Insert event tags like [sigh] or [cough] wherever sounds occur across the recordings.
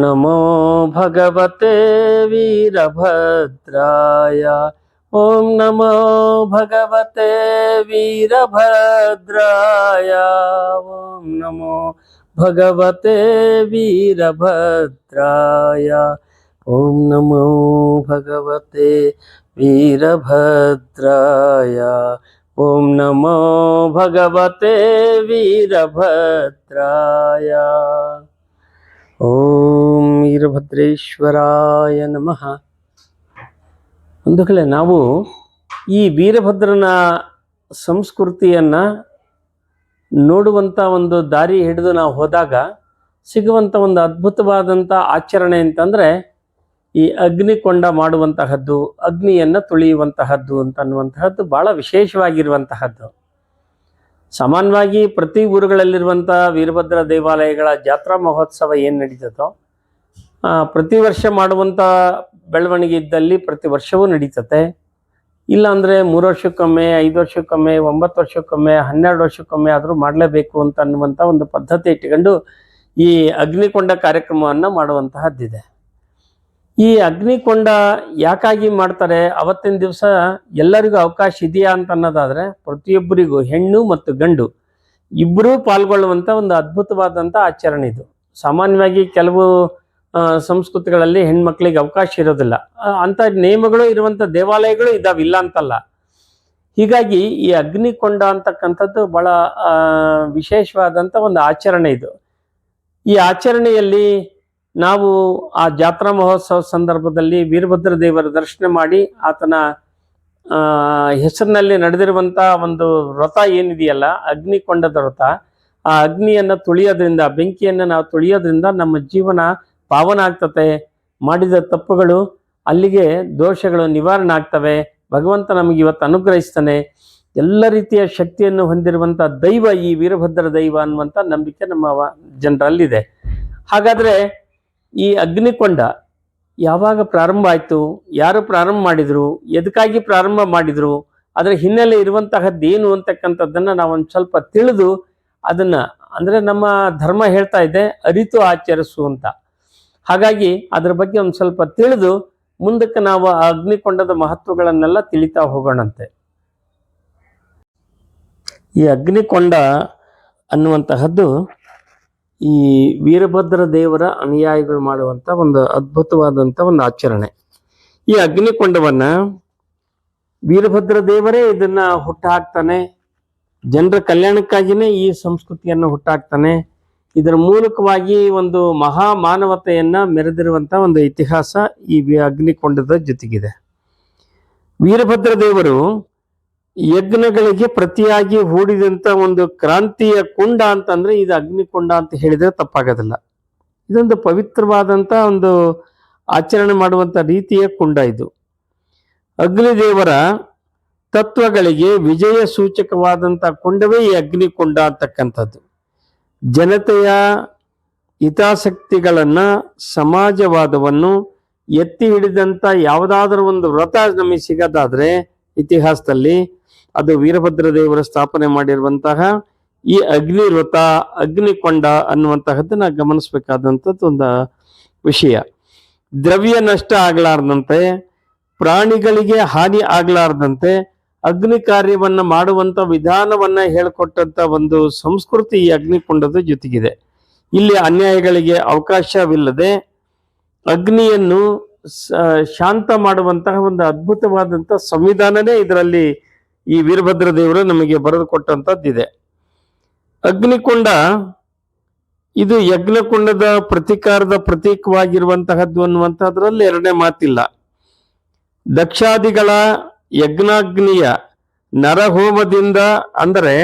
ನಮೋ ಭಗವತೆ ವೀರಭದ್ರಾಯ ಓಂ ನಮೋ ಭಗವತೆ ವೀರಭದ್ರಾಯ ಓಂ ನಮೋ ಭಗವತೆ ವೀರಭದ್ರಾಯ ಓಂ ನಮೋ ಭಗವತೆ ವೀರಭದ್ರಾಯ ಓಂ ನಮೋ ಭಗವತೆ ವೀರಭದ್ರಾಯ ಓಂ ವೀರಭದ್ರೇಶ್ವರಾಯ ನಮಃ. ಒಂದು ಕಡೆ ನಾವು ಈ ವೀರಭದ್ರನ ಸಂಸ್ಕೃತಿಯನ್ನು ನೋಡುವಂಥ ಒಂದು ದಾರಿ ಹಿಡಿದು ನಾವು ಹೋದಾಗ ಸಿಗುವಂಥ ಒಂದು ಅದ್ಭುತವಾದಂಥ ಆಚರಣೆ ಅಂತಂದರೆ ಈ ಅಗ್ನಿಕೊಂಡ ಮಾಡುವಂತಹದ್ದು, ಅಗ್ನಿಯನ್ನು ತುಳಿಯುವಂತಹದ್ದು ಅಂತ ಅನ್ನುವಂತಹದ್ದು ಭಾಳ ವಿಶೇಷವಾಗಿರುವಂತಹದ್ದು. ಸಾಮಾನ್ಯವಾಗಿ ಪ್ರತಿ ಊರುಗಳಲ್ಲಿರುವಂಥ ವೀರಭದ್ರ ದೇವಾಲಯಗಳ ಜಾತ್ರಾ ಮಹೋತ್ಸವ ಏನು ನಡೀತದೋ ಪ್ರತಿ ವರ್ಷ ಮಾಡುವಂಥ ಬೆಳವಣಿಗೆ ಇದ್ದಲ್ಲಿ ಪ್ರತಿ ವರ್ಷವೂ ನಡೀತತೆ ಇಲ್ಲ ಅಂದರೆ ಮೂರು ವರ್ಷಕ್ಕೊಮ್ಮೆ, ಐದು ವರ್ಷಕ್ಕೊಮ್ಮೆ, ಒಂಬತ್ತು ವರ್ಷಕ್ಕೊಮ್ಮೆ, ಹನ್ನೆರಡು ವರ್ಷಕ್ಕೊಮ್ಮೆ ಆದರೂ ಮಾಡಲೇಬೇಕು ಅಂತ ಅನ್ನುವಂಥ ಒಂದು ಪದ್ಧತಿ ಇಟ್ಕೊಂಡು ಈ ಅಗ್ನಿಕೊಂಡ ಕಾರ್ಯಕ್ರಮವನ್ನು ಮಾಡುವಂತಹದ್ದಿದೆ. ಈ ಅಗ್ನಿಕೊಂಡ ಯಾಕಾಗಿ ಮಾಡ್ತಾರೆ? ಅವತ್ತಿನ ದಿವಸ ಎಲ್ಲರಿಗೂ ಅವಕಾಶ ಇದೆಯಾ ಅಂತ ಅನ್ನೋದಾದರೆ, ಪ್ರತಿಯೊಬ್ಬರಿಗೂ ಹೆಣ್ಣು ಮತ್ತು ಗಂಡು ಇಬ್ಬರೂ ಪಾಲ್ಗೊಳ್ಳುವಂಥ ಒಂದು ಅದ್ಭುತವಾದಂಥ ಆಚರಣೆ ಇದು. ಸಾಮಾನ್ಯವಾಗಿ ಕೆಲವು ಸಂಸ್ಕೃತಿಗಳಲ್ಲಿ ಹೆಣ್ಮಕ್ಳಿಗೆ ಅವಕಾಶ ಇರೋದಿಲ್ಲ. ಅಂಥ ನಿಯಮಗಳು ಇರುವಂಥ ದೇವಾಲಯಗಳು ಇದ್ದಾವೆ, ಇಲ್ಲ ಅಂತಲ್ಲ. ಹೀಗಾಗಿ ಈ ಅಗ್ನಿಕೊಂಡ ಅಂತಕ್ಕಂಥದ್ದು ಭಾಳ ವಿಶೇಷವಾದಂಥ ಒಂದು ಆಚರಣೆ ಇದು. ಈ ಆಚರಣೆಯಲ್ಲಿ ನಾವು ಆ ಜಾತ್ರಾ ಮಹೋತ್ಸವ ಸಂದರ್ಭದಲ್ಲಿ ವೀರಭದ್ರ ದೇವರ ದರ್ಶನ ಮಾಡಿ ಆತನ ಹೆಸರಿನಲ್ಲಿ ನಡೆದಿರುವಂಥ ಒಂದು ವ್ರತ ಏನಿದೆಯಲ್ಲ, ಅಗ್ನಿಕೊಂಡದ ವ್ರತ. ಆ ಅಗ್ನಿಯನ್ನು ತುಳಿಯೋದ್ರಿಂದ, ಬೆಂಕಿಯನ್ನು ನಾವು ತುಳಿಯೋದ್ರಿಂದ ನಮ್ಮ ಜೀವನ ಪಾವನ ಆಗ್ತತೆ ಮಾಡಿದ ತಪ್ಪುಗಳು ಅಲ್ಲಿಗೆ ದೋಷಗಳು ನಿವಾರಣೆ ಆಗ್ತವೆ. ಭಗವಂತ ನಮಗೆ ಇವತ್ತು ಅನುಗ್ರಹಿಸ್ತಾನೆ. ಎಲ್ಲ ರೀತಿಯ ಶಕ್ತಿಯನ್ನು ಹೊಂದಿರುವಂಥ ದೈವ ಈ ವೀರಭದ್ರ ದೈವ ಅನ್ನುವಂಥ ನಂಬಿಕೆ ನಮ್ಮ ಜನರಲ್ಲಿದೆ. ಹಾಗಾದ್ರೆ ಈ ಅಗ್ನಿಕೊಂಡ ಯಾವಾಗ ಪ್ರಾರಂಭ ಆಯಿತು, ಯಾರು ಪ್ರಾರಂಭ ಮಾಡಿದರು, ಎದಕ್ಕಾಗಿ ಪ್ರಾರಂಭ ಮಾಡಿದರು, ಅದರ ಹಿನ್ನೆಲೆ ಇರುವಂತಹದ್ದು ಏನು ಅಂತಕ್ಕಂಥದ್ದನ್ನು ನಾವು ಒಂದು ಸ್ವಲ್ಪ ತಿಳಿದು ಅದನ್ನು ಅಂದರೆ ನಮ್ಮ ಧರ್ಮ ಹೇಳ್ತಾ ಇದೆ, ಅರಿತು ಆಚರಿಸು ಅಂತ. ಹಾಗಾಗಿ ಅದರ ಬಗ್ಗೆ ಒಂದು ಸ್ವಲ್ಪ ತಿಳಿದು ಮುಂದಕ್ಕೆ ನಾವು ಆ ಅಗ್ನಿಕೊಂಡದ ಮಹತ್ವಗಳನ್ನೆಲ್ಲ ತಿಳಿತಾ ಹೋಗೋಣಂತೆ. ಈ ಅಗ್ನಿಕೊಂಡ ಅನ್ನುವಂತಹದ್ದು ಈ ವೀರಭದ್ರ ದೇವರ ಅನುಯಾಯಿಗಳು ಮಾಡುವಂತ ಒಂದು ಅದ್ಭುತವಾದಂತ ಒಂದು ಆಚರಣೆ. ಈ ಅಗ್ನಿಕೊಂಡವನ್ನ ವೀರಭದ್ರ ದೇವರೇ ಇದನ್ನ ಹುಟ್ಟಾಕ್ತಾನೆ, ಜನರ ಕಲ್ಯಾಣಕ್ಕಾಗಿನೇ ಈ ಸಂಸ್ಕೃತಿಯನ್ನು ಹುಟ್ಟಾಕ್ತಾನೆ, ಇದರ ಮೂಲಕವಾಗಿ ಒಂದು ಮಹಾ ಮಾನವತೆಯನ್ನ ಮೆರೆದಿರುವಂತ ಒಂದು ಇತಿಹಾಸ ಈ ಅಗ್ನಿಕೊಂಡದ ಜೊತೆಗಿದೆ. ವೀರಭದ್ರ ದೇವರು ಯಜ್ಞಗಳಿಗೆ ಪ್ರತಿಯಾಗಿ ಹೂಡಿದಂತ ಒಂದು ಕ್ರಾಂತಿಯ ಕುಂಡ ಅಂತಂದ್ರೆ ಇದು ಅಗ್ನಿಕೊಂಡ ಅಂತ ಹೇಳಿದ್ರೆ ತಪ್ಪಾಗೋದಿಲ್ಲ. ಇದೊಂದು ಪವಿತ್ರವಾದಂತ ಒಂದು ಆಚರಣೆ ಮಾಡುವಂತ ರೀತಿಯ ಕುಂಡ ಇದು. ಅಗ್ನಿದೇವರ ತತ್ವಗಳಿಗೆ ವಿಜಯ ಸೂಚಕವಾದಂಥ ಕುಂಡವೇ ಈ ಅಗ್ನಿಕೊಂಡ ಅಂತಕ್ಕಂಥದ್ದು. ಜನತೆಯ ಹಿತಾಸಕ್ತಿಗಳನ್ನು, ಸಮಾಜವಾದವನ್ನು ಎತ್ತಿ ಹಿಡಿದಂತ ಯಾವುದಾದ್ರೂ ಒಂದು ವ್ರತ ನಮಗೆ ಸಿಗೋದಾದರೆ ಇತಿಹಾಸದಲ್ಲಿ ಅದು ವೀರಭದ್ರ ದೇವರ ಸ್ಥಾಪನೆ ಮಾಡಿರುವಂತಹ ಈ ಅಗ್ನಿ ವ್ರತ ಅಗ್ನಿಕೊಂಡ ಅನ್ನುವಂತಹದ್ದನ್ನ ಗಮನಿಸಬೇಕಾದಂಥದ್ದು ಒಂದು ವಿಷಯ. ದ್ರವ್ಯ ನಷ್ಟ ಆಗ್ಲಾರ್ದಂತೆ, ಪ್ರಾಣಿಗಳಿಗೆ ಹಾನಿ ಆಗ್ಲಾರ್ದಂತೆ, ಅಗ್ನಿ ಕಾರ್ಯವನ್ನ ಮಾಡುವಂತ ವಿಧಾನವನ್ನ ಹೇಳ್ಕೊಟ್ಟಂತ ಒಂದು ಸಂಸ್ಕೃತಿ ಈ ಅಗ್ನಿಕೊಂಡದ ಜೊತೆಗಿದೆ. ಇಲ್ಲಿ ಅನ್ಯಾಯಗಳಿಗೆ ಅವಕಾಶವಿಲ್ಲದೆ ಅಗ್ನಿಯನ್ನು ಶಾಂತ ಮಾಡುವಂತಹ ಒಂದು ಅದ್ಭುತವಾದಂತ ಸಂವಿಧಾನನೇ ಇದರಲ್ಲಿ ಈ ವೀರಭದ್ರ ದೇವರು ನಮಗೆ ಬರೆದು ಕೊಟ್ಟಂತದ್ದಿದೆ ಅಗ್ನಿಕೊಂಡ, ಇದು ಯಜ್ಞಕುಂಡದ ಪ್ರತಿಕಾರದ ಪ್ರತೀಕವಾಗಿರುವಂತಹದ್ದು ಅನ್ನುವಂಥದ್ರಲ್ಲಿ ಎರಡನೇ ಮಾತಿಲ್ಲ. ದಕ್ಷಾದಿಗಳ ಯಜ್ಞಾಗ್ನಿಯ ನರಹೋಮದಿಂದ, ಅಂದರೆ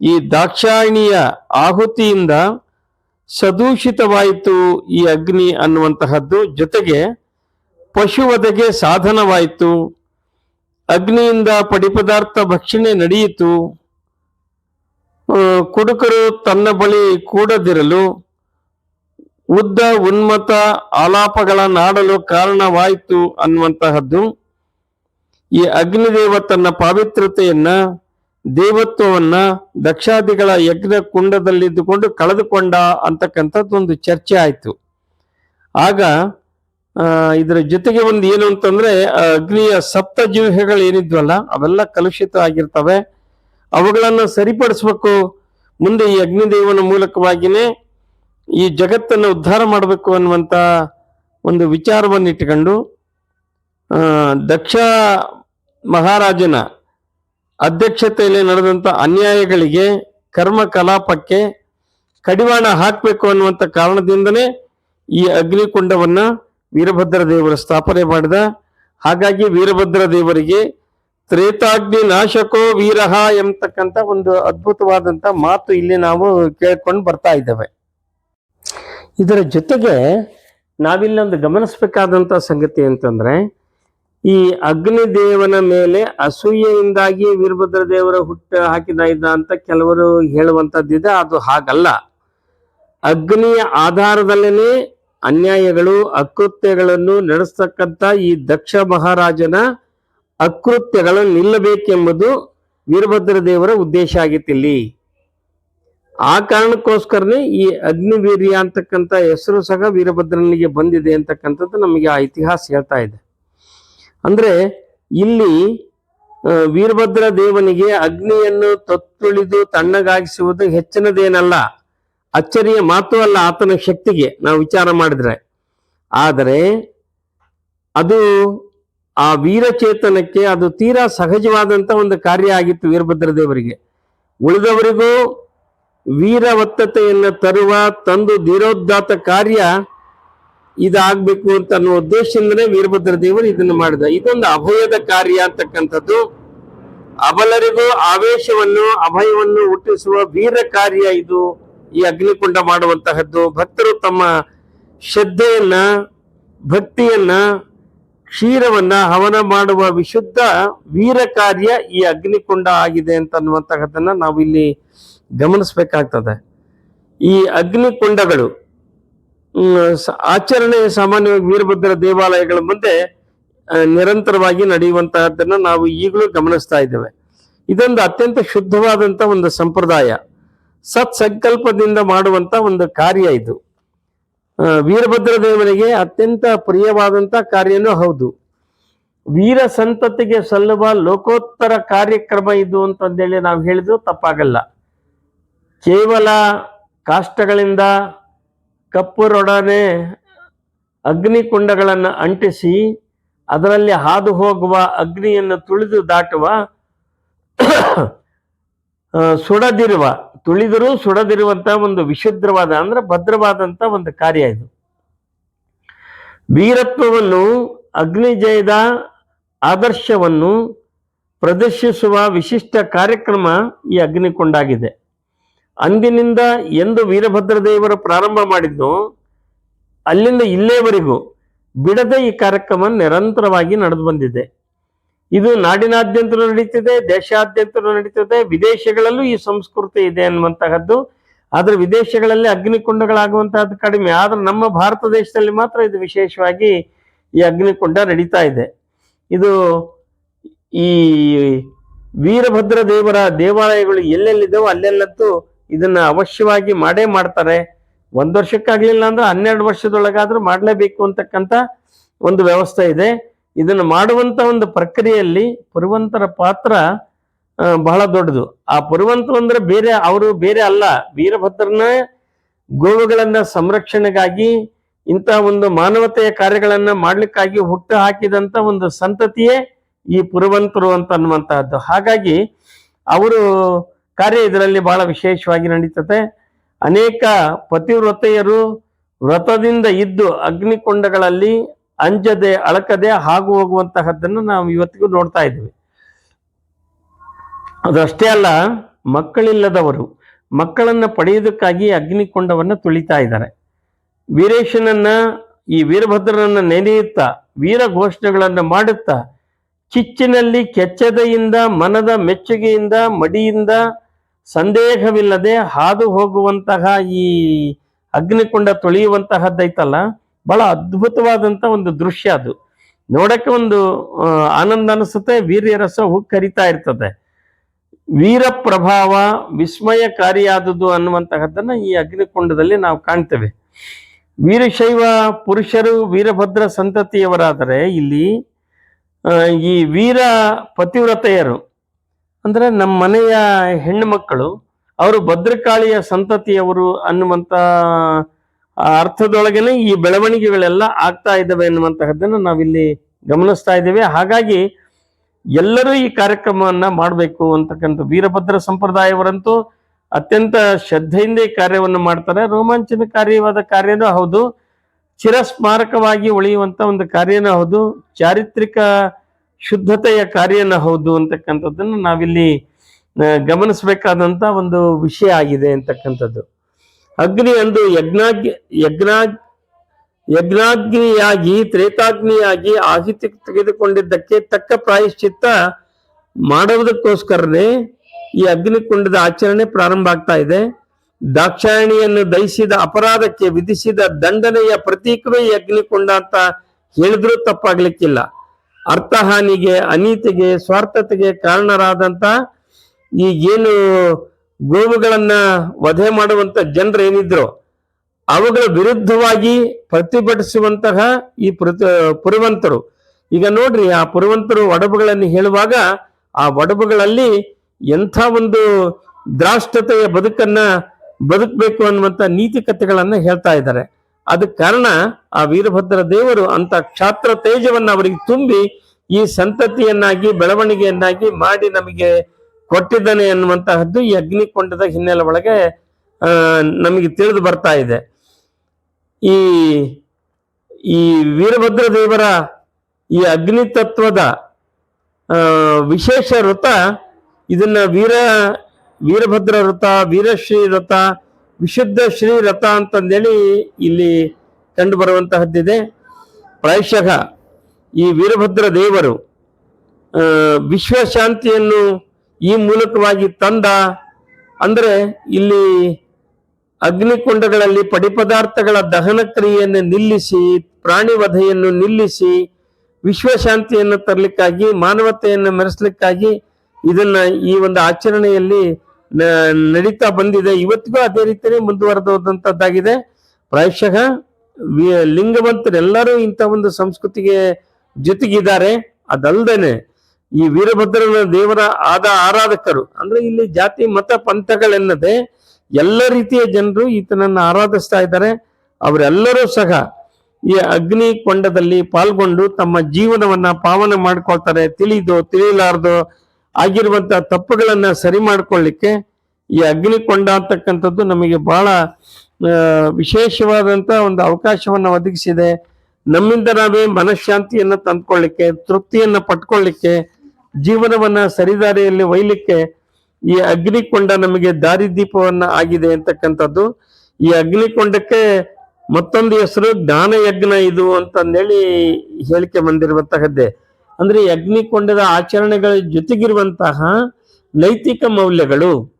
ಈ ದಾಕ್ಷಾಯಿಣಿಯ ಆಹುತಿಯಿಂದ ಸದೂಷಿತವಾಯಿತು ಈ ಅಗ್ನಿ ಅನ್ನುವಂತಹದ್ದು ಜೊತೆಗೆ ಪಶುವಧೆಗೆ ಸಾಧನವಾಯಿತು. ಅಗ್ನಿಯಿಂದ ಪಡಿಪದಾರ್ಥ ಭಕ್ಷಣೆ ನಡೆಯಿತು. ಕುಡುಕರು ತನ್ನ ಬಳಿ ಕೂಡದಿರಲು ಉದ್ದ ಉನ್ಮತ ಆಲಾಪಗಳನ್ನಾಡಲು ಕಾರಣವಾಯಿತು ಅನ್ನುವಂತಹದ್ದು. ಈ ಅಗ್ನಿದೇವ ತನ್ನ ಪಾವಿತ್ರತೆಯನ್ನ ದೇವತ್ವವನ್ನ ದಕ್ಷಾದಿಗಳ ಯಜ್ಞ ಕುಂಡದಲ್ಲಿದ್ದುಕೊಂಡು ಕಳೆದುಕೊಂಡ ಅಂತಕ್ಕಂಥದ್ದು ಒಂದು ಚರ್ಚೆ ಆಯಿತು. ಆಗ ಇದರ ಜೊತೆಗೆ ಒಂದು ಏನು ಅಂತಂದ್ರೆ ಅಗ್ನಿಯ ಸಪ್ತ ಜೀವಿಗಳು ಏನಿದ್ವಲ್ಲ ಅವೆಲ್ಲ ಕಲುಷಿತ ಆಗಿರ್ತವೆ. ಅವುಗಳನ್ನು ಸರಿಪಡಿಸ್ಬೇಕು. ಮುಂದೆ ಈ ಅಗ್ನಿದೇವನ ಮೂಲಕವಾಗಿನೇ ಈ ಜಗತ್ತನ್ನು ಉದ್ಧಾರ ಮಾಡಬೇಕು ಅನ್ನುವಂತ ಒಂದು ವಿಚಾರವನ್ನು ಇಟ್ಟುಕೊಂಡು ಆ, ದಕ್ಷ ಮಹಾರಾಜನ ಅಧ್ಯಕ್ಷತೆಯಲ್ಲಿ ನಡೆದಂತ ಅನ್ಯಾಯಗಳಿಗೆ ಕರ್ಮ ಕಲಾಪಕ್ಕೆ ಕಡಿವಾಣ ಹಾಕಬೇಕು ಅನ್ನುವಂಥ ಕಾರಣದಿಂದನೇ ಈ ಅಗ್ನಿಕುಂಡವನ್ನ ವೀರಭದ್ರ ದೇವರು ಸ್ಥಾಪನೆ ಮಾಡಿದ. ಹಾಗಾಗಿ ವೀರಭದ್ರ ದೇವರಿಗೆ ತ್ರೇತಾಗ್ನಿ ನಾಶಕೋ ವೀರಹ ಎಂಬತಕ್ಕಂತ ಒಂದು ಅದ್ಭುತವಾದಂತ ಮಾತು ಇಲ್ಲಿ ನಾವು ಕೇಳ್ಕೊಂಡು ಬರ್ತಾ ಇದ್ದೇವೆ. ಇದರ ಜೊತೆಗೆ ನಾವಿಲ್ಲೊಂದು ಗಮನಿಸಬೇಕಾದಂತ ಸಂಗತಿ ಅಂತಂದ್ರೆ, ಈ ಅಗ್ನಿದೇವನ ಮೇಲೆ ಅಸೂಯೆಯಿಂದಾಗಿ ವೀರಭದ್ರ ದೇವರ ಹುಟ್ಟ ಹಾಕಿದ ಇದ್ದ ಅಂತ ಕೆಲವರು ಹೇಳುವಂತದ್ದಿದೆ, ಅದು ಹಾಗಲ್ಲ. ಅಗ್ನಿಯ ಆಧಾರದಲ್ಲೇನೆ ಅನ್ಯಾಯಗಳು, ಅಕೃತ್ಯಗಳನ್ನು ನಡೆಸ್ತಕ್ಕಂಥ ಈ ದಕ್ಷ ಮಹಾರಾಜನ ಅಕೃತ್ಯಗಳು ನಿಲ್ಲಬೇಕೆಂಬುದು ವೀರಭದ್ರ ದೇವರ ಉದ್ದೇಶ ಆಗಿತ್ತಿಲ್ಲಿ. ಆ ಕಾರಣಕ್ಕೋಸ್ಕರನೇ ಈ ಅಗ್ನಿವೀರ್ಯ ಅಂತಕ್ಕಂಥ ಹೆಸರು ಸಹ ವೀರಭದ್ರನಿಗೆ ಬಂದಿದೆ ಅಂತಕ್ಕಂಥದ್ದು ನಮಗೆ ಆ ಇತಿಹಾಸ ಹೇಳ್ತಾ ಇದೆ. ಅಂದ್ರೆ ಇಲ್ಲಿ ವೀರಭದ್ರ ದೇವನಿಗೆ ಅಗ್ನಿಯನ್ನು ತೊತ್ತುಳಿದು ತಣ್ಣಗಾಗಿಸುವುದು ಹೆಚ್ಚಿನದೇನಲ್ಲ. ಅಚ್ಚರಿಯ ಮಾತು ಅಲ್ಲ ಆತನ ಶಕ್ತಿಗೆ ನಾವು ವಿಚಾರ ಮಾಡಿದ್ರೆ. ಆದರೆ ಅದು ಆ ವೀರಚೇತನಕ್ಕೆ ಅದು ತೀರಾ ಸಹಜವಾದಂತ ಒಂದು ಕಾರ್ಯ ಆಗಿತ್ತು ವೀರಭದ್ರ ದೇವರಿಗೆ. ಉಳಿದವರಿಗೂ ವೀರವತ್ತತೆಯನ್ನು ತರುವ ತಂದು ಧೀರೋದ್ದಾತ ಕಾರ್ಯ ಇದಾಗಬೇಕು ಅಂತ ಅನ್ನೋ ಉದ್ದೇಶದಿಂದಲೇ ವೀರಭದ್ರ ದೇವರು ಇದನ್ನು ಮಾಡಿದ. ಇದೊಂದು ಅಭಯದ ಕಾರ್ಯ ಅಂತಕ್ಕಂಥದ್ದು. ಅಬಲರಿಗೂ ಆವೇಶವನ್ನು, ಅಭಯವನ್ನು ಹುಟ್ಟಿಸುವ ವೀರ ಕಾರ್ಯ ಇದು. ಈ ಅಗ್ನಿಕುಂಡ ಮಾಡುವಂತಹದ್ದು, ಭಕ್ತರು ತಮ್ಮ ಶ್ರದ್ಧೆಯನ್ನ, ಭಕ್ತಿಯನ್ನ, ಕ್ಷೀರವನ್ನ ಹವನ ಮಾಡುವ ವಿಶುದ್ಧ ವೀರ ಕಾರ್ಯ ಈ ಅಗ್ನಿಕುಂಡ ಆಗಿದೆ ಅಂತ ಅನ್ನುವಂತಹದ್ದನ್ನ ನಾವು ಇಲ್ಲಿ ಗಮನಿಸ್ಬೇಕಾಗ್ತದೆ. ಈ ಅಗ್ನಿಕುಂಡಗಳು ಆಚರಣೆ ಸಾಮಾನ್ಯವಾಗಿ ವೀರಭದ್ರ ದೇವಾಲಯಗಳ ಮುಂದೆ ನಿರಂತರವಾಗಿ ನಡೆಯುವಂತಹದ್ದನ್ನು ನಾವು ಈಗಲೂ ಗಮನಿಸ್ತಾ ಇದ್ದೇವೆ. ಇದೊಂದು ಅತ್ಯಂತ ಶುದ್ಧವಾದಂತ ಒಂದು ಸಂಪ್ರದಾಯ. ಸತ್ ಸಂಕಲ್ಪದಿಂದ ಮಾಡುವಂತ ಒಂದು ಕಾರ್ಯ ಇದು. ವೀರಭದ್ರ ದೇವನಿಗೆ ಅತ್ಯಂತ ಪ್ರಿಯವಾದಂತ ಕಾರ್ಯನೂ ಹೌದು. ವೀರ ಸಂತತಿಗೆ ಸಲ್ಲುವ ಲೋಕೋತ್ತರ ಕಾರ್ಯಕ್ರಮ ಇದು ಅಂತಂದೇಳಿ ನಾವು ಹೇಳಿದ್ರು ತಪ್ಪಾಗಲ್ಲ. ಕೇವಲ ಕಾಷ್ಟಗಳಿಂದ ಕಪ್ಪುರೊಡನೆ ಅಗ್ನಿಕುಂಡಗಳನ್ನು ಅಂಟಿಸಿ ಅದರಲ್ಲಿ ಹಾದು ಹೋಗುವ ಅಗ್ನಿಯನ್ನು ತುಳಿದು ದಾಟುವ ಸುಡದಿರುವ ತುಳಿದರೂ ಸುಡದಿರುವಂತ ಒಂದು ವಿಶುದ್ರವಾದ ಅಂದ್ರೆ ಭದ್ರವಾದಂತ ಒಂದು ಕಾರ್ಯ ಇದು. ವೀರತ್ವವನ್ನು, ಅಗ್ನಿಜಯದ ಆದರ್ಶವನ್ನು ಪ್ರದರ್ಶಿಸುವ ವಿಶಿಷ್ಟ ಕಾರ್ಯಕ್ರಮ ಈ ಅಗ್ನಿಕೊಂಡಾಗಿದೆ. ಅಂದಿನಿಂದ ಎಂದು ವೀರಭದ್ರ ದೇವರು ಪ್ರಾರಂಭ ಮಾಡಿದ್ದು, ಅಲ್ಲಿಂದ ಇಲ್ಲೇವರೆಗೂ ಬಿಡದೆ ಈ ಕಾರ್ಯಕ್ರಮ ನಿರಂತರವಾಗಿ ನಡೆದು ಬಂದಿದೆ. ಇದು ನಾಡಿನಾದ್ಯಂತ ನಡೀತಿದೆ ದೇಶಾದ್ಯಂತ ನಡೀತಿದೆ, ವಿದೇಶಗಳಲ್ಲೂ ಈ ಸಂಸ್ಕೃತಿ ಇದೆ ಅನ್ನುವಂತಹದ್ದು. ಆದ್ರೆ ವಿದೇಶಗಳಲ್ಲಿ ಅಗ್ನಿಕುಂಡಗಳಾಗುವಂತಹದ್ದು ಕಡಿಮೆ. ಆದ್ರೆ ನಮ್ಮ ಭಾರತ ದೇಶದಲ್ಲಿ ಮಾತ್ರ ಇದು ವಿಶೇಷವಾಗಿ ಈ ಅಗ್ನಿಕುಂಡ ನಡೀತಾ ಇದೆ. ಇದು ಈ ವೀರಭದ್ರ ದೇವರ ದೇವಾಲಯಗಳು ಎಲ್ಲೆಲ್ಲಿದ್ದವೋ ಅಲ್ಲೆಲ್ಲಂತೂ ಇದನ್ನ ಅವಶ್ಯವಾಗಿ ಮಾಡೇ ಮಾಡ್ತಾರೆ. ಒಂದು ವರ್ಷಕ್ಕಾಗ್ಲಿಲ್ಲ ಅಂದ್ರೆ ಹನ್ನೆರಡು ವರ್ಷದೊಳಗಾದ್ರೂ ಮಾಡಲೇಬೇಕು ಅಂತಕ್ಕಂಥ ಒಂದು ವ್ಯವಸ್ಥೆ ಇದೆ. ಇದನ್ನು ಮಾಡುವಂತ ಒಂದು ಪ್ರಕ್ರಿಯೆಯಲ್ಲಿ ಪುರುವಂತರ ಪಾತ್ರ ಬಹಳ ದೊಡ್ಡದು. ಆ ಪುರುವಂತ ಅಂದ್ರೆ ಬೇರೆ, ಅವರು ಬೇರೆ ಅಲ್ಲ. ವೀರಭದ್ರನ ಗೋವುಗಳನ್ನ ಸಂರಕ್ಷಣೆಗಾಗಿ ಇಂತಹ ಒಂದು ಮಾನವತೆಯ ಕಾರ್ಯಗಳನ್ನ ಮಾಡ್ಲಿಕ್ಕಾಗಿ ಹುಟ್ಟು ಹಾಕಿದಂತ ಒಂದು ಸಂತತಿಯೇ ಈ ಪುರುವಂತರು ಅಂತ ಅನ್ನುವಂತಹದ್ದು. ಹಾಗಾಗಿ ಅವರು ಕಾರ್ಯ ಇದರಲ್ಲಿ ಬಹಳ ವಿಶೇಷವಾಗಿ ನಡೀತದೆ. ಅನೇಕ ಪತಿವ್ರತೆಯರು ವ್ರತದಿಂದ ಇದ್ದು ಅಗ್ನಿಕೊಂಡಗಳಲ್ಲಿ ಅಂಜದೆ ಅಳಕದೆ ಹಾಗು ಹೋಗುವಂತಹದ್ದನ್ನು ನಾವು ಇವತ್ತಿಗೂ ನೋಡ್ತಾ ಇದ್ದೀವಿ. ಅದಷ್ಟೇ ಅಲ್ಲ, ಮಕ್ಕಳಿಲ್ಲದವರು, ಮಕ್ಕಳನ್ನ ಪಡೆಯುವುದಕ್ಕಾಗಿ ಅಗ್ನಿಕೊಂಡವನ್ನ ತುಳಿತಾ ಇದ್ದಾರೆ. ವೀರೇಶನನ್ನ, ಈ ವೀರಭದ್ರನನ್ನ ನೆನೆಯುತ್ತಾ, ವೀರ ಘೋಷಣೆಗಳನ್ನು ಮಾಡುತ್ತಾ ಚಿಚ್ಚಿನಲ್ಲಿ ಕೆಚ್ಚದೆಯಿಂದ, ಮನದ ಮೆಚ್ಚುಗೆಯಿಂದ, ಮಡಿಯಿಂದ ಸಂದೇಹವಿಲ್ಲದೆ ಹಾದು ಹೋಗುವಂತಹ ಈ ಅಗ್ನಿಕೊಂಡ ತೊಳೆಯುವಂತಹದ್ದೈತಲ್ಲ ಬಹಳ ಅದ್ಭುತವಾದಂತ ಒಂದು ದೃಶ್ಯ ಅದು. ನೋಡಕ್ಕೆ ಒಂದು ಆನಂದ ಅನಿಸುತ್ತೆ, ವೀರ್ಯರಸ ಹುಕ್ಕರಿತಾ ಇರ್ತದೆ. ವೀರ ಪ್ರಭಾವ ವಿಸ್ಮಯಕಾರಿಯಾದದ್ದು ಅನ್ನುವಂತಹದ್ದನ್ನು ಈ ಅಗ್ನಿಕೊಂಡದಲ್ಲಿ ನಾವು ಕಾಣ್ತೇವೆ. ವೀರಶೈವ ಪುರುಷರು, ವೀರಭದ್ರ ಸಂತತಿಯವರಾದರೆ ಇಲ್ಲಿ ಈ ವೀರ ಪತಿವ್ರತೆಯರು, ಅಂದ್ರೆ ನಮ್ಮ ಮನೆಯ ಹೆಣ್ಣು ಮಕ್ಕಳು, ಅವರು ಭದ್ರಕಾಳಿಯ ಸಂತತಿಯವರು ಅನ್ನುವಂತ ಆ ಅರ್ಥದೊಳಗನೆ ಈ ಬೆಳವಣಿಗೆಗಳೆಲ್ಲ ಆಗ್ತಾ ಇದ್ದಾವೆ ಎನ್ನುವಂತಹದ್ದನ್ನು ನಾವಿಲ್ಲಿ ಗಮನಿಸ್ತಾ ಇದ್ದೇವೆ. ಹಾಗಾಗಿ ಎಲ್ಲರೂ ಈ ಕಾರ್ಯಕ್ರಮವನ್ನ ಮಾಡಬೇಕು ಅಂತಕ್ಕಂಥ ವೀರಭದ್ರ ಸಂಪ್ರದಾಯವರಂತೂ ಅತ್ಯಂತ ಶ್ರದ್ಧೆಯಿಂದ ಈ ಕಾರ್ಯವನ್ನು ಮಾಡ್ತಾರೆ. ರೋಮಾಂಚನಕಾರಿಯಾದ ಕಾರ್ಯನೂ ಹೌದು ಚಿರಸ್ಮಾರಕವಾಗಿ ಉಳಿಯುವಂತ ಒಂದು ಕಾರ್ಯನೂ ಹೌದು ಚಾರಿತ್ರಿಕ ಶುದ್ಧತೆಯ ಕಾರ್ಯನೂ ಹೌದು ಅಂತಕ್ಕಂಥದ್ದನ್ನು ನಾವಿಲ್ಲಿ ಆ, ಗಮನಿಸಬೇಕಾದಂತ ಒಂದು ವಿಷಯ ಆಗಿದೆ ಅಂತಕ್ಕಂಥದ್ದು. ಅಗ್ನಿ ಎಂದು ಯಜ್ಞಾಗ್ ಯಜ್ಞಾಗ್ ಯಜ್ಞಾಗ್ನಿಯಾಗಿ, ತ್ರೇತಾಗ್ನಿಯಾಗಿ ಆಹುತಿ ತೆಗೆದುಕೊಂಡಿದ್ದಕ್ಕೆ ತಕ್ಕ ಪ್ರಾಯಶ್ಚಿತ್ತ ಮಾಡುವುದಕ್ಕೋಸ್ಕರನೇ ಈ ಅಗ್ನಿಕುಂಡದ ಆಚರಣೆ ಪ್ರಾರಂಭ ಆಗ್ತಾ ಇದೆ. ದಾಕ್ಷಾಯಣಿಯನ್ನು ದಹಿಸಿದ ಅಪರಾಧಕ್ಕೆ ವಿಧಿಸಿದ ದಂಡನೆಯ ಪ್ರತೀಕವೇ ಈ ಅಗ್ನಿಕುಂಡ ಅಂತ ಹೇಳಿದ್ರೂ ತಪ್ಪಾಗ್ಲಿಕ್ಕಿಲ್ಲ. ಅರ್ಥಹಾನಿಗೆ, ಅನೀತಿಗೆ, ಸ್ವಾರ್ಥತೆಗೆ ಕಾರಣರಾದಂತ ಈಗೇನು ಗೋವುಗಳನ್ನ ವಧೆ ಮಾಡುವಂತ ಜನರು ಏನಿದ್ರು ಅವುಗಳ ವಿರುದ್ಧವಾಗಿ ಪ್ರತಿಭಟಿಸುವಂತಹ ಈ ಪುರವಂತರು. ಈಗ ನೋಡ್ರಿ, ಆ ಪುರವಂತರು ಒಡಬುಗಳನ್ನು ಹೇಳುವಾಗ ಆ ಒಡಬುಗಳಲ್ಲಿ ಎಂಥ ಒಂದು ದ್ರಾಷ್ಟತೆಯ ಬದುಕನ್ನ ಬದುಕಬೇಕು ಅನ್ನುವಂಥ ನೀತಿ ಕಥೆಗಳನ್ನ ಹೇಳ್ತಾ ಇದ್ದಾರೆ. ಅದಕ್ಕೆ ಕಾರಣ ಆ ವೀರಭದ್ರ ದೇವರು ಅಂತ ಕ್ಷಾತ್ರ ತೇಜವನ್ನ ಅವರಿಗೆ ತುಂಬಿ ಈ ಸಂತತಿಯನ್ನಾಗಿ, ಬೆಳವಣಿಗೆಯನ್ನಾಗಿ ಮಾಡಿ ನಮಗೆ ಕೊಟ್ಟಿದ್ದಾನೆ ಎನ್ನುವಂತಹದ್ದು ಈ ಅಗ್ನಿಕೊಂಡದ ಹಿನ್ನೆಲೆ ಒಳಗೆ ನಮಗೆ ತಿಳಿದು ಬರ್ತಾ ಇದೆ. ಈ ಈ ವೀರಭದ್ರ ದೇವರ ಈ ಅಗ್ನಿ ತತ್ವದ ವಿಶೇಷ ವೃತ ಇದನ್ನ ವೀರ, ವೀರಭದ್ರ ವೃತ ವೀರಶ್ರೀ ವೃತ ವಿಶುದ್ಧ ಶ್ರೀ ರಥ ಅಂತಂದೇಳಿ ಇಲ್ಲಿ ಕಂಡು ಬರುವಂತಹದ್ದಿದೆ ಪ್ರಾಯಶಃ ಈ ವೀರಭದ್ರ ದೇವರು ವಿಶ್ವ ವಿಶ್ವಶಾಂತಿಯನ್ನು ಈ ಮೂಲಕವಾಗಿ ತಂದ ಅಂದರೆ ಇಲ್ಲಿ ಅಗ್ನಿಕುಂಡಗಳಲ್ಲಿ ಪಡಿಪದಾರ್ಥಗಳ ದಹನ ಕ್ರಿಯೆಯನ್ನು ನಿಲ್ಲಿಸಿ, ಪ್ರಾಣಿ ವಧೆಯನ್ನು ನಿಲ್ಲಿಸಿ, ವಿಶ್ವಶಾಂತಿಯನ್ನು ತರಲಿಕ್ಕಾಗಿ, ಮಾನವತೆಯನ್ನು ಮೆರೆಸಲಿಕ್ಕಾಗಿ ಇದನ್ನ ಈ ಒಂದು ಆಚರಣೆಯಲ್ಲಿ ನಡೀತಾ ಬಂದಿದೆ. ಇವತ್ತಿಗೂ ಅದೇ ರೀತಿಯೇ ಮುಂದುವರೆದಂತದ್ದಾಗಿದೆ ಪ್ರಾಯಶಃ ಲಿಂಗವಂತರೆಲ್ಲರೂ ಇಂಥ ಒಂದು ಸಂಸ್ಕೃತಿಗೆ ಜೊತೆಗಿದ್ದಾರೆ. ಅದಲ್ದೇನೆ ಈ ವೀರಭದ್ರನ ದೇವರ ಆದ ಆರಾಧಕರು, ಅಂದ್ರೆ ಇಲ್ಲಿ ಜಾತಿ, ಮತ, ಪಂಥಗಳೆನ್ನದೆ ಎಲ್ಲ ರೀತಿಯ ಜನರು ಈತನನ್ನು ಆರಾಧಿಸ್ತಾ ಇದ್ದಾರೆ. ಅವರೆಲ್ಲರೂ ಸಹ ಈ ಅಗ್ನಿ ಕೊಂಡದಲ್ಲಿ ಪಾಲ್ಗೊಂಡು ತಮ್ಮ ಜೀವನವನ್ನ ಪಾವನ ಮಾಡ್ಕೊಳ್ತಾರೆ. ತಿಳಿದು, ತಿಳಿಲಾರ್ದು ಆಗಿರುವಂತ ತಪ್ಪುಗಳನ್ನ ಸರಿ ಮಾಡ್ಕೊಳ್ಳಿಕ್ಕೆ ಈ ಅಗ್ನಿ ಕೊಂಡ ಅಂತಕ್ಕಂಥದ್ದು ನಮಗೆ ಬಹಳ ವಿಶೇಷವಾದಂತ ಒಂದು ಅವಕಾಶವನ್ನ ಒದಗಿಸಿದೆ. ನಮ್ಮಿಂದ ನಾವೇ ಮನಃಶಾಂತಿಯನ್ನು ತಂದ್ಕೊಳ್ಳಿಕ್ಕೆ, ತೃಪ್ತಿಯನ್ನ ಪಟ್ಕೊಳ್ಳಿಕ್ಕೆ ಜೀವನವನ್ನ ಸರಿದಾರಿಯಲ್ಲಿ ಒಯ್ಲಿಕ್ಕೆ ಈ ಅಗ್ನಿಕೊಂಡ ನಮಗೆ ದಾರಿದೀಪವನ್ನ ಆಗಿದೆ ಅಂತಕ್ಕಂಥದ್ದು. ಈ ಅಗ್ನಿಕೊಂಡಕ್ಕೆ ಮತ್ತೊಂದು ಹೆಸರು ಜ್ಞಾನ ಯಜ್ಞ ಇದು ಅಂತಂದೇಳಿ ಹೇಳಿಕೆ ಬಂದಿರುವಂತಹದ್ದೇ. ಅಂದ್ರೆ ಅಗ್ನಿಕೊಂಡದ ಆಚರಣೆಗಳ ಜೊತೆಗಿರುವಂತಹ ನೈತಿಕ ಮೌಲ್ಯಗಳು,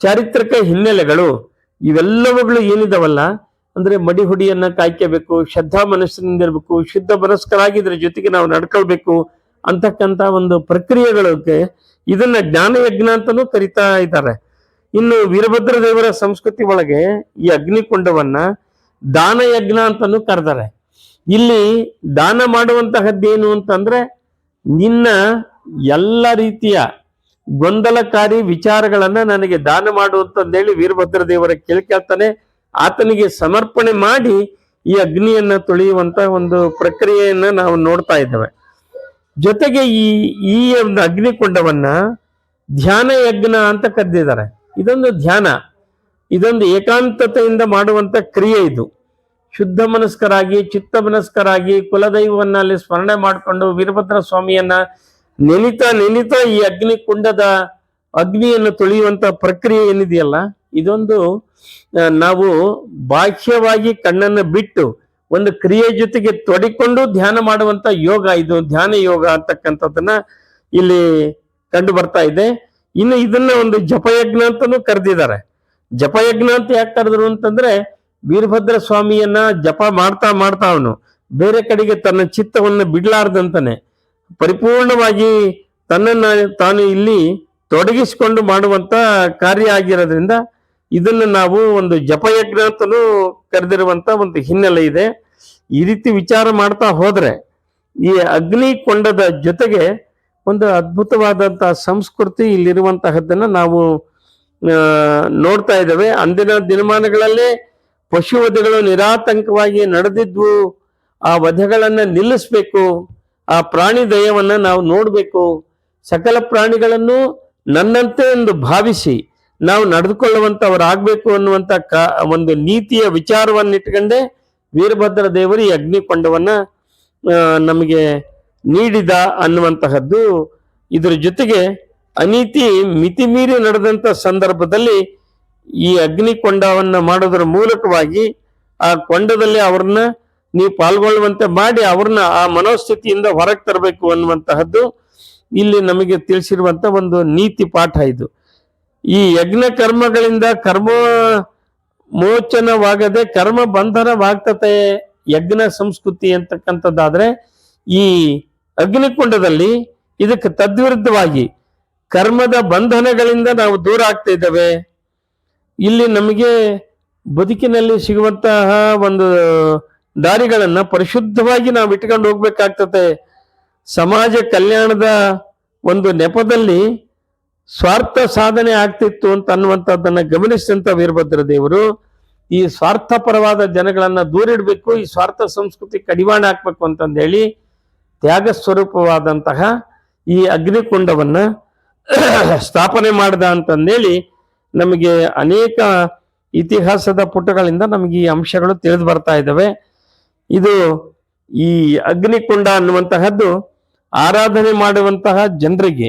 ಚಾರಿತ್ರಿಕ ಹಿನ್ನೆಲೆಗಳು ಇವೆಲ್ಲವುಗಳು ಏನಿದಾವಲ್ಲ? ಅಂದ್ರೆ ಮಡಿಹುಡಿಯನ್ನ ಕಾಯ್ಕೋಬೇಕು, ಶ್ರದ್ಧಾ ಮನಸ್ಸಿನಿಂದ ಇರಬೇಕು, ಶುದ್ಧ ಮನಸ್ಕರಾಗಿದ್ರ ಜೊತೆಗೆ ನಾವು ನಡ್ಕೊಳ್ಬೇಕು. ಅಂತಕ್ಕಂತ ಒಂದು ಪ್ರಕ್ರಿಯೆಗಳಕ್ಕೆ ಇದನ್ನ ಜ್ಞಾನ ಯಜ್ಞ ಅಂತಾನೂ ಕರಿತಾ ಇದ್ದಾರೆ. ಇನ್ನು ವೀರಭದ್ರ ದೇವರ ಸಂಸ್ಕೃತಿ ಒಳಗೆ ಈ ಅಗ್ನಿಕೊಂಡವನ್ನ ದಾನ ಯಜ್ಞ ಅಂತಾನೂ ಕರೆದಾರೆ. ಇಲ್ಲಿ ದಾನ ಮಾಡುವಂತಹದ್ದೇನು ಅಂತಂದ್ರೆ ನಿನ್ನ ಎಲ್ಲ ರೀತಿಯ ಗೊಂದಲಕಾರಿ ವಿಚಾರಗಳನ್ನ ನನಗೆ ದಾನ ಮಾಡು ಅಂತಂದೇಳಿ ವೀರಭದ್ರ ದೇವರ ಕೇಳ್ಕೊಳ್ತಾನೆ ಆತನಿಗೆ ಸಮರ್ಪಣೆ ಮಾಡಿ ಈ ಅಗ್ನಿಯನ್ನ ತುಳಿಯುವಂತ ಒಂದು ಪ್ರಕ್ರಿಯೆಯನ್ನ ನಾವು ನೋಡ್ತಾ ಇದ್ದೇವೆ. ಜೊತೆಗೆ ಈ ಈ ಒಂದು ಅಗ್ನಿಕೊಂಡವನ್ನ ಧ್ಯಾನ ಯಜ್ಞ ಅಂತ ಕರೆದಿದ್ದಾರೆ. ಇದೊಂದು ಧ್ಯಾನ. ಇದೊಂದು ಏಕಾಂತತೆಯಿಂದ ಮಾಡುವಂತ ಕ್ರಿಯೆ ಇದು. ಶುದ್ಧ ಮನಸ್ಕರಾಗಿ, ಚಿತ್ತ ಮನಸ್ಕರಾಗಿ ಕುಲದೈವವನ್ನ ಅಲ್ಲಿ ಸ್ಮರಣೆ ಮಾಡಿಕೊಂಡು ವೀರಭದ್ರ ಸ್ವಾಮಿಯನ್ನ ನೆನಿತಾ ನೆನಿತಾ ಈ ಅಗ್ನಿಕುಂಡದ ಅಗ್ನಿಯನ್ನು ತುಳಿಯುವಂತ ಪ್ರಕ್ರಿಯೆ ಏನಿದೆಯಲ್ಲ, ಇದೊಂದು ನಾವು ಬಾಹ್ಯವಾಗಿ ಕಣ್ಣನ್ನು ಬಿಟ್ಟು ಒಂದು ಕ್ರಿಯೆ ಜೊತೆಗೆ ತೊಡಿಕೊಂಡು ಧ್ಯಾನ ಮಾಡುವಂತ ಯೋಗ, ಇದು ಧ್ಯಾನ ಯೋಗ ಅಂತಕ್ಕಂಥದ್ದನ್ನ ಇಲ್ಲಿ ಕಂಡು ಬರ್ತಾ ಇದೆ. ಇನ್ನು ಇದನ್ನ ಒಂದು ಜಪಯಜ್ಞ ಅಂತಾನೂ ಕರೆದಿದ್ದಾರೆ. ಜಪಯಜ್ಞ ಅಂತ ಯಾಕೆ ಕರೆದ್ರು ಅಂತಂದ್ರೆ ವೀರಭದ್ರ ಸ್ವಾಮಿಯನ್ನ ಜಪ ಮಾಡ್ತಾ ಮಾಡ್ತಾ ಅವನು. ಬೇರೆ ಕಡೆಗೆ ತನ್ನ ಚಿತ್ತವನ್ನು ಬಿಡ್ಲಾರ್ದಂತಾನೆ. ಪರಿಪೂರ್ಣವಾಗಿ ತನ್ನನ್ನ ತಾನು ಇಲ್ಲಿ ತೊಡಗಿಸಿಕೊಂಡು ಮಾಡುವಂತ ಕಾರ್ಯ ಆಗಿರೋದ್ರಿಂದ ಇದನ್ನು ನಾವು ಒಂದು ಜಪಯಜ್ಞ ಅಂತಲೂ ಕರೆದಿರುವಂತ ಒಂದು ಹಿನ್ನೆಲೆ ಇದೆ. ಈ ರೀತಿ ವಿಚಾರ ಮಾಡ್ತಾ ಹೋದ್ರೆ ಈ ಅಗ್ನಿ ಕೊಂಡದ ಜೊತೆಗೆ ಒಂದು ಅದ್ಭುತವಾದಂತಹ ಸಂಸ್ಕೃತಿ ಇಲ್ಲಿರುವಂತಹದ್ದನ್ನ ನಾವು ನೋಡ್ತಾ ಇದ್ದೇವೆ. ಅಂದಿನ ದಿನಮಾನಗಳಲ್ಲೇ ಪಶು ವಧೆಗಳು ನಿರಾತಂಕವಾಗಿ ನಡೆದಿದ್ವು ಆ ವಧೆಗಳನ್ನ ನಿಲ್ಲಿಸ್ಬೇಕು, ಆ ಪ್ರಾಣಿ ದಯವನ್ನ ನಾವು ನೋಡಬೇಕು. ಸಕಲ ಪ್ರಾಣಿಗಳನ್ನು ನನ್ನಂತೆ ಎಂದು ಭಾವಿಸಿ ನಾವು ನಡೆದುಕೊಳ್ಳುವಂತವರಾಗಬೇಕು ಅನ್ನುವಂತ ಕ, ಒಂದು ನೀತಿಯ ವಿಚಾರವನ್ನ ಇಟ್ಕೊಂಡೆ ವೀರಭದ್ರ ದೇವರು ಈ ಅಗ್ನಿಕೊಂಡವನ್ನ ನಮಗೆ ನೀಡಿದ ಅನ್ನುವಂತಹದ್ದು ಇದರ ಜೊತೆಗೆ ಅನೀತಿ ಮಿತಿಮೀರಿ ನಡೆದಂತ ಸಂದರ್ಭದಲ್ಲಿ ಈ ಅಗ್ನಿಕೊಂಡವನ್ನ ಮಾಡೋದ್ರ ಮೂಲಕವಾಗಿ ಆ ಕೊಂಡದಲ್ಲಿ ಅವ್ರನ್ನ ನೀವು ಪಾಲ್ಗೊಳ್ಳುವಂತೆ ಮಾಡಿ ಅವ್ರನ್ನ ಆ ಮನೋಸ್ಥಿತಿಯಿಂದ ಹೊರಗೆ ತರಬೇಕು ಅನ್ನುವಂತಹದ್ದು ಇಲ್ಲಿ ನಮಗೆ ತಿಳಿಸಿರುವಂತ ಒಂದು ನೀತಿ ಪಾಠ ಇದು. ಈ ಯಜ್ಞ ಕರ್ಮಗಳಿಂದ ಕರ್ಮ ಮೋಚನವಾಗದೆ ಕರ್ಮ ಬಂಧನವಾಗ್ತತೆ ಯಜ್ಞ ಸಂಸ್ಕೃತಿ ಅಂತಕ್ಕಂಥದ್ದಾದ್ರೆ ಈ ಅಗ್ನಿಕುಂಡದಲ್ಲಿ ಇದಕ್ಕೆ ತದ್ವಿರುದ್ಧವಾಗಿ ಕರ್ಮದ ಬಂಧನಗಳಿಂದ ನಾವು ದೂರ ಆಗ್ತಾ ಇದ್ದೇವೆ. ಇಲ್ಲಿ ನಮಗೆ ಬದುಕಿನಲ್ಲಿ ಸಿಗುವಂತಹ ಒಂದು ದಾರಿಗಳನ್ನು ಪರಿಶುದ್ಧವಾಗಿ ನಾವು ಇಟ್ಕೊಂಡು ಹೋಗ್ಬೇಕಾಗ್ತದೆ ಸಮಾಜ ಕಲ್ಯಾಣದ ಒಂದು ನೆಪದಲ್ಲಿ ಸ್ವಾರ್ಥ ಸಾಧನೆ ಆಗ್ತಿತ್ತು ಅಂತ ಅನ್ನುವಂಥದ್ದನ್ನ ಗಮನಿಸಿದಂತ ವೀರಭದ್ರ ದೇವರು, ಈ ಸ್ವಾರ್ಥಪರವಾದ ಜನಗಳನ್ನ ದೂರಿಡಬೇಕು ಈ ಸ್ವಾರ್ಥ ಸಂಸ್ಕೃತಿ ಕಡಿವಾಣ ಹಾಕ್ಬೇಕು ಅಂತಂದೇಳಿ ತ್ಯಾಗ ಸ್ವರೂಪವಾದಂತಹ ಈ ಅಗ್ನಿಕುಂಡವನ್ನ [clears throat] ಸ್ಥಾಪನೆ ಮಾಡ್ದ ಅಂತಂದೇಳಿ ನಮಗೆ ಅನೇಕ ಇತಿಹಾಸದ ಪುಟಗಳಿಂದ ನಮಗೆ ಈ ಅಂಶಗಳು ತಿಳಿದು ಬರ್ತಾ ಇದ್ದಾವೆ. ಇದು ಈ ಅಗ್ನಿಕುಂಡ ಅನ್ನುವಂತಹದ್ದು ಆರಾಧನೆ ಮಾಡುವಂತಹ ಜನರಿಗೆ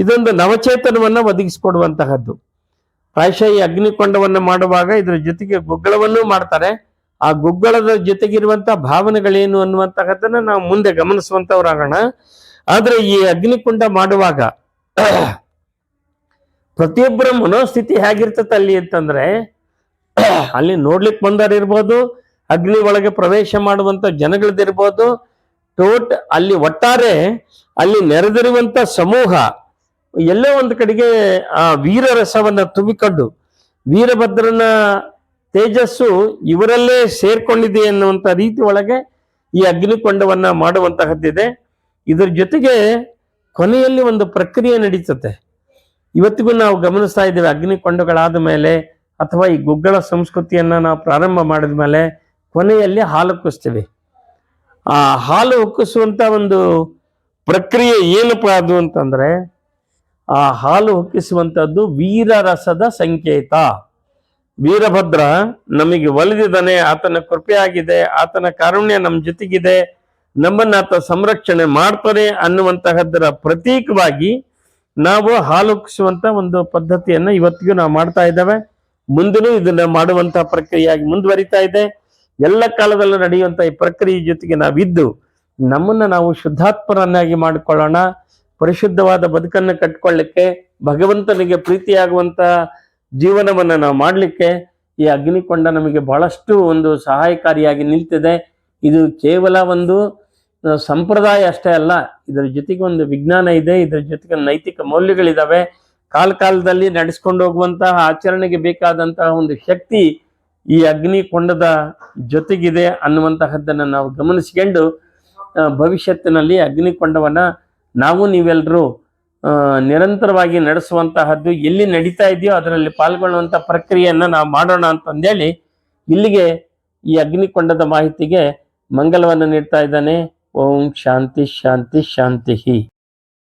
ಇದೊಂದು ನವಚೇತನವನ್ನು ಒದಗಿಸಿಕೊಡುವಂತಹದ್ದು. ಪ್ರಾಯಶಃ ಈ ಅಗ್ನಿಕೊಂಡವನ್ನ ಮಾಡುವಾಗ ಇದರ ಜೊತೆಗೆ ಗುಗ್ಗಳವನ್ನೂ ಮಾಡ್ತಾರೆ. ಆ ಗುಗ್ಗಳದ ಜೊತೆಗಿರುವಂತಹ ಭಾವನೆಗಳೇನು ಅನ್ನುವಂತಹದ್ದನ್ನ ನಾವು ಮುಂದೆ ಗಮನಿಸುವಂತವ್ರಾಗೋಣ. ಆದ್ರೆ ಈ ಅಗ್ನಿಕುಂಡ ಮಾಡುವಾಗ [clears throat] ಪ್ರತಿಯೊಬ್ಬರ ಮನೋಸ್ಥಿತಿ ಹೇಗಿರ್ತದೆ ಅಲ್ಲಿ ಅಂತಂದ್ರೆ [clears throat] ಅಲ್ಲಿ ನೋಡ್ಲಿಕ್ಕೆ ಬಂದವರಿರ್ಬೋದು ಅಗ್ನಿ ಒಳಗೆ ಪ್ರವೇಶ ಮಾಡುವಂತ ಜನಗಳದಿರ್ಬೋದು, ಟೋಟ್ ಅಲ್ಲಿ ಒಟ್ಟಾರೆ ಅಲ್ಲಿ ನೆರೆದಿರುವಂತ ಸಮೂಹ ಎಲ್ಲೋ ಒಂದು ಕಡೆಗೆ ಆ ವೀರ ರಸವನ್ನ ತುಂಬಿಕೊಂಡು ವೀರಭದ್ರನ ತೇಜಸ್ಸು ಇವರಲ್ಲೇ ಸೇರ್ಕೊಂಡಿದೆ ಅನ್ನುವಂತ ರೀತಿ ಒಳಗೆ ಈ ಅಗ್ನಿಕೊಂಡವನ್ನ ಮಾಡುವಂತಹದ್ದಿದೆ. ಇದರ ಜೊತೆಗೆ ಕೊನೆಯಲ್ಲಿ ಒಂದು ಪ್ರಕ್ರಿಯೆ ನಡೀತತೆ ಇವತ್ತಿಗೂ ನಾವು ಗಮನಿಸ್ತಾ ಇದ್ದೇವೆ ಅಗ್ನಿಕೊಂಡಗಳಾದ ಮೇಲೆ ಅಥವಾ ಈ ಗುಗ್ಗಳ ಸಂಸ್ಕೃತಿಯನ್ನ ನಾವು ಪ್ರಾರಂಭ ಮಾಡಿದ ಮೇಲೆ ಕೊನೆಯಲ್ಲಿ ಹಾಲು ಉಕ್ಕಿಸ್ತೀವಿ ಆ ಹಾಲು ಉಕ್ಕಿಸುವಂಥ ಒಂದು ಪ್ರಕ್ರಿಯೆ ಏನಪ್ಪ ಅದು ಅಂತಂದ್ರೆ ಆ ಹಾಲು ಹೊಕ್ಕಿಸುವಂತದ್ದು ವೀರರಸದ ಸಂಕೇತ. ವೀರಭದ್ರ, ನಮಗೆ ಒಲಿದಿದ್ದಾನೆ, ಆತನ ಕೃಪೆಯಾಗಿದೆ ಆತನ ಕಾರುಣ್ಯ ನಮ್ಮ ಜೊತೆಗಿದೆ, ನಮ್ಮನ್ನ ಆತ ಸಂರಕ್ಷಣೆ ಮಾಡ್ತಾನೆ ಅನ್ನುವಂತಹದ್ದರ ಪ್ರತೀಕವಾಗಿ ನಾವು ಹಾಲು ಉಕ್ಕಿಸುವಂತ ಒಂದು ಪದ್ಧತಿಯನ್ನ ಇವತ್ತಿಗೂ ನಾವು ಮಾಡ್ತಾ ಇದ್ದೇವೆ. ಮುಂದೂ ಇದನ್ನ ಮಾಡುವಂತಹ ಪ್ರಕ್ರಿಯೆಯಾಗಿ ಮುಂದುವರಿತಾ ಇದೆ. ಎಲ್ಲ ಕಾಲದಲ್ಲೂ ನಡೆಯುವಂತ ಈ ಪ್ರಕ್ರಿಯೆ ಜೊತೆಗೆ ನಾವಿದ್ದು ನಮ್ಮನ್ನ ನಾವು ಶುದ್ಧಾತ್ಮರನ್ನಾಗಿ ಮಾಡಿಕೊಳ್ಳೋಣ. ಪರಿಶುದ್ಧವಾದ ಬದುಕನ್ನು ಕಟ್ಕೊಳ್ಳಿಕ್ಕೆ, ಭಗವಂತನಿಗೆ ಪ್ರೀತಿಯಾಗುವಂತ ಜೀವನವನ್ನು ನಾವು ಮಾಡಲಿಕ್ಕೆ ಈ ಅಗ್ನಿಕೊಂಡ ನಮಗೆ ಬಹಳಷ್ಟು ಒಂದು ಸಹಾಯಕಾರಿಯಾಗಿ ನಿಲ್ತಿದೆ. ಇದು ಕೇವಲ ಒಂದು ಸಂಪ್ರದಾಯ ಅಷ್ಟೇ ಅಲ್ಲ, ಇದರ ಜೊತೆಗೆ ಒಂದು ವಿಜ್ಞಾನ ಇದೆ, ಇದರ ಜೊತೆಗೆ ನೈತಿಕ ಮೌಲ್ಯಗಳಿದಾವೆ. ಕಾಲ ಕಾಲದಲ್ಲಿ ನಡೆಸ್ಕೊಂಡು ಹೋಗುವಂತಹ ಆಚರಣೆಗೆ ಬೇಕಾದಂತಹ ಒಂದು ಶಕ್ತಿ ಈ ಅಗ್ನಿಕೊಂಡದ ಜೊತೆಗಿದೆ ಅನ್ನುವಂತಹದ್ದನ್ನು ನಾವು ಗಮನಿಸಿಕೊಂಡು ಭವಿಷ್ಯತ್ತಿನಲ್ಲಿ ಅಗ್ನಿಕೊಂಡವನ್ನ ನಾವು ನೀವೆಲ್ಲರೂ ನಿರಂತರವಾಗಿ ನಡೆಸುವಂತಹದ್ದು ಎಲ್ಲಿ ನಡೀತಾ ಇದೆಯೋ ಅದರಲ್ಲಿ ಪಾಲ್ಗೊಳ್ಳುವಂಥ ಪ್ರಕ್ರಿಯೆಯನ್ನು ನಾವು ಮಾಡೋಣ ಅಂತಂದೇಳಿ ಇಲ್ಲಿಗೆ ಈ ಅಗ್ನಿಕೊಂಡದ ಮಾಹಿತಿಗೆ ಮಂಗಲವನ್ನು ನೀಡ್ತಾ ಇದ್ದಾನೆ. ಓಂ ಶಾಂತಿ ಶಾಂತಿ ಶಾಂತಿ